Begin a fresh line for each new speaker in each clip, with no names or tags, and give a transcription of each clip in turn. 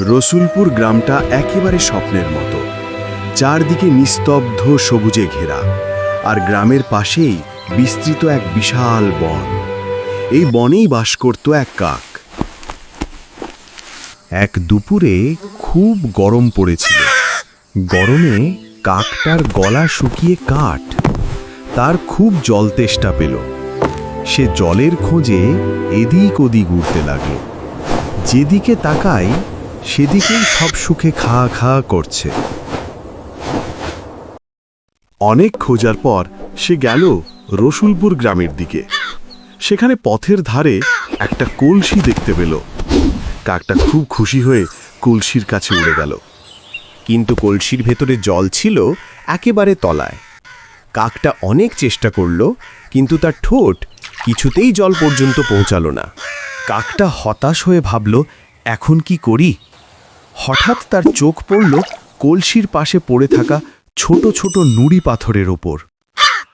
রসুলপুর গ্রামটা একেবারে স্বপ্নের মতো। চারদিকে নিস্তব্ধ সবুজে ঘেরা, আর গ্রামের পাশেই বিস্তৃত এক বিশাল বন। এই বনেই বাস করত এক কাক। এক দুপুরে খুব গরম পড়েছিল। গরমে কাকটার গলা শুকিয়ে কাঠ। তার খুব জল তেষ্টা পেল। সে জলের খোঁজে এদিক ওদিক উঠতে লাগল। যেদিকে তাকাই সেদিকেই সব সুখে খা খা করছে। অনেক খোঁজার পর সে গেল রসুলপুর গ্রামের দিকে। সেখানে পথের ধারে একটা কলসি দেখতে পেল। কাকটা খুব খুশি হয়ে কলসির কাছে উড়ে গেল।
কিন্তু কলসির ভেতরে জল ছিল একেবারে তলায়। কাকটা অনেক চেষ্টা করল, কিন্তু তার ঠোঁট কিছুতেই জল পর্যন্ত পৌঁছালো না।
কাকটা হতাশ হয়ে ভাবল, এখন কি করি? হঠাৎ তার চোখ পড়ল কলসির পাশে পড়ে থাকা ছোট ছোট নুড়ি পাথরের ওপর।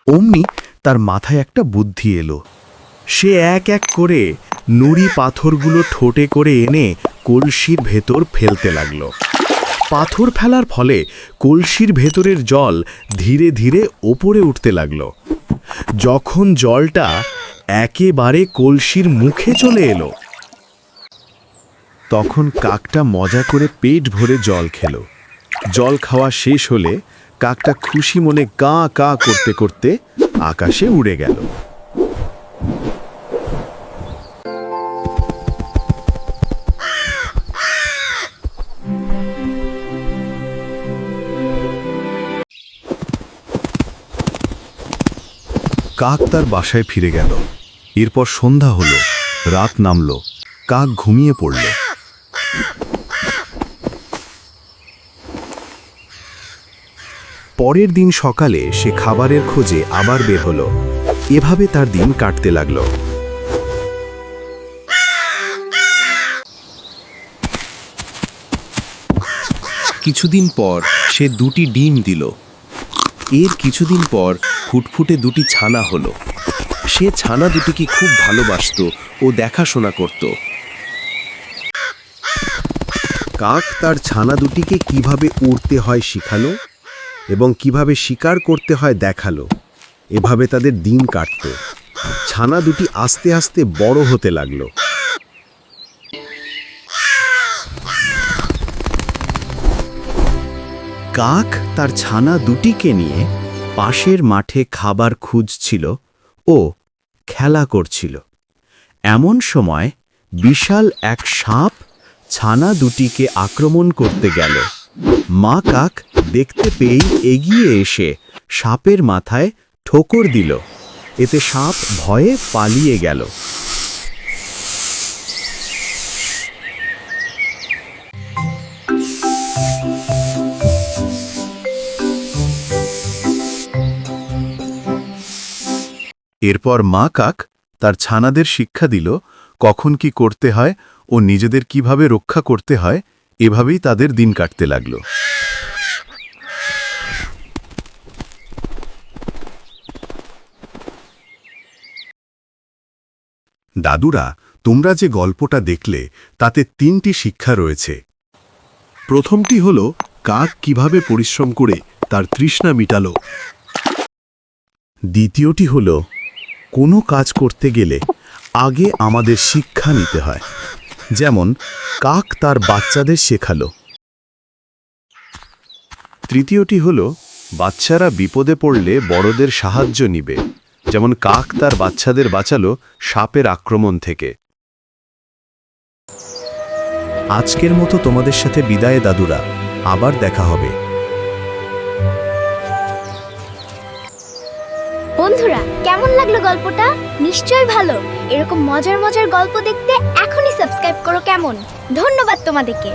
অমনি তার মাথায় একটা বুদ্ধি এলো। সে এক এক করে নুড়ি পাথরগুলো ঠোঁটে করে এনে কলসির ভেতর ফেলতে লাগল। পাথর ফেলার ফলে কলসির ভেতরের জল ধীরে ধীরে ওপরে উঠতে লাগল। যখন জলটা একেবারে কলসির মুখে চলে এলো তখন কাকটা মজা করে পেট ভরে জল খেলো। জল খাওয়া শেষ হলে কাকটা খুশি মনে কা কা করতে করতে আকাশে উড়ে গেল। কাক তার বাসায় ফিরে গেল। এরপর সন্ধ্যা হলো, রাত নামলো, কাক ঘুমিয়ে পড়ল। পরের দিন সকালে সে খাবারের খোঁজে আবার বের হলো। এভাবে তার দিন কাটতে লাগল।
কিছুদিন পর সে দুটি ডিম দিল। এর কিছুদিন পর ফুটফুটে দুটি ছানা হলো। সে ছানা দুটিকে খুব ভালোবাসতো ও দেখাশোনা করত।
কাক তার ছানা দুটিকে কীভাবে উড়তে হয় শিখালো এবং কীভাবে শিকার করতে হয় দেখাল। এভাবে তাদের দিন কাটত। ছানা দুটি আস্তে আস্তে বড় হতে লাগল। কাক তার ছানা দুটিকে নিয়ে পাশের মাঠে খাবার খুঁজছিল ও খেলা করছিল। এমন সময় বিশাল এক সাপ ছানা দুটিকে আক্রমণ করতে গেল। মা কাক দেখতে পেয়েই এগিয়ে এসে সাপের মাথায় ঠোকর দিল। এতে সাপ ভয়ে পালিয়ে গেল। এরপর মা কাক তার ছানাদের শিক্ষা দিল কখন কি করতে হয় ও নিজেদের কীভাবে রক্ষা করতে হয়, এভাবেই তাদের দিন কাটতে লাগল। দাদুরা, তোমরা যে গল্পটা দেখলে, তাতে তিনটি শিক্ষা রয়েছে। প্রথমটি হল, কাক কীভাবে পরিশ্রম করে তার তৃষ্ণা মিটালো। দ্বিতীয়টি হল, কোনো কাজ করতে গেলে আগে আমাদের শিক্ষা নিতে হয়। যেমন, কাক তার বাচ্চাদের শেখালো। তৃতীয়টি হল, বাচ্চারা বিপদে পড়লে বড়দের সাহায্য নিবে। যেমন, কাক তার বাচ্চাদের বাঁচালো সাপের আক্রমণ থেকে। আজকের মতো তোমাদের সাথে বিদায় দাদুরা। আবার দেখা হবে।
বন্ধুরা, কেমন লাগল গল্পটা? নিশ্চয়ই ভালো। এরকম মজার মজার গল্প দেখতে এখনই সাবস্ক্রাইব করো কেমন? ধন্যবাদ তোমাদেরকে।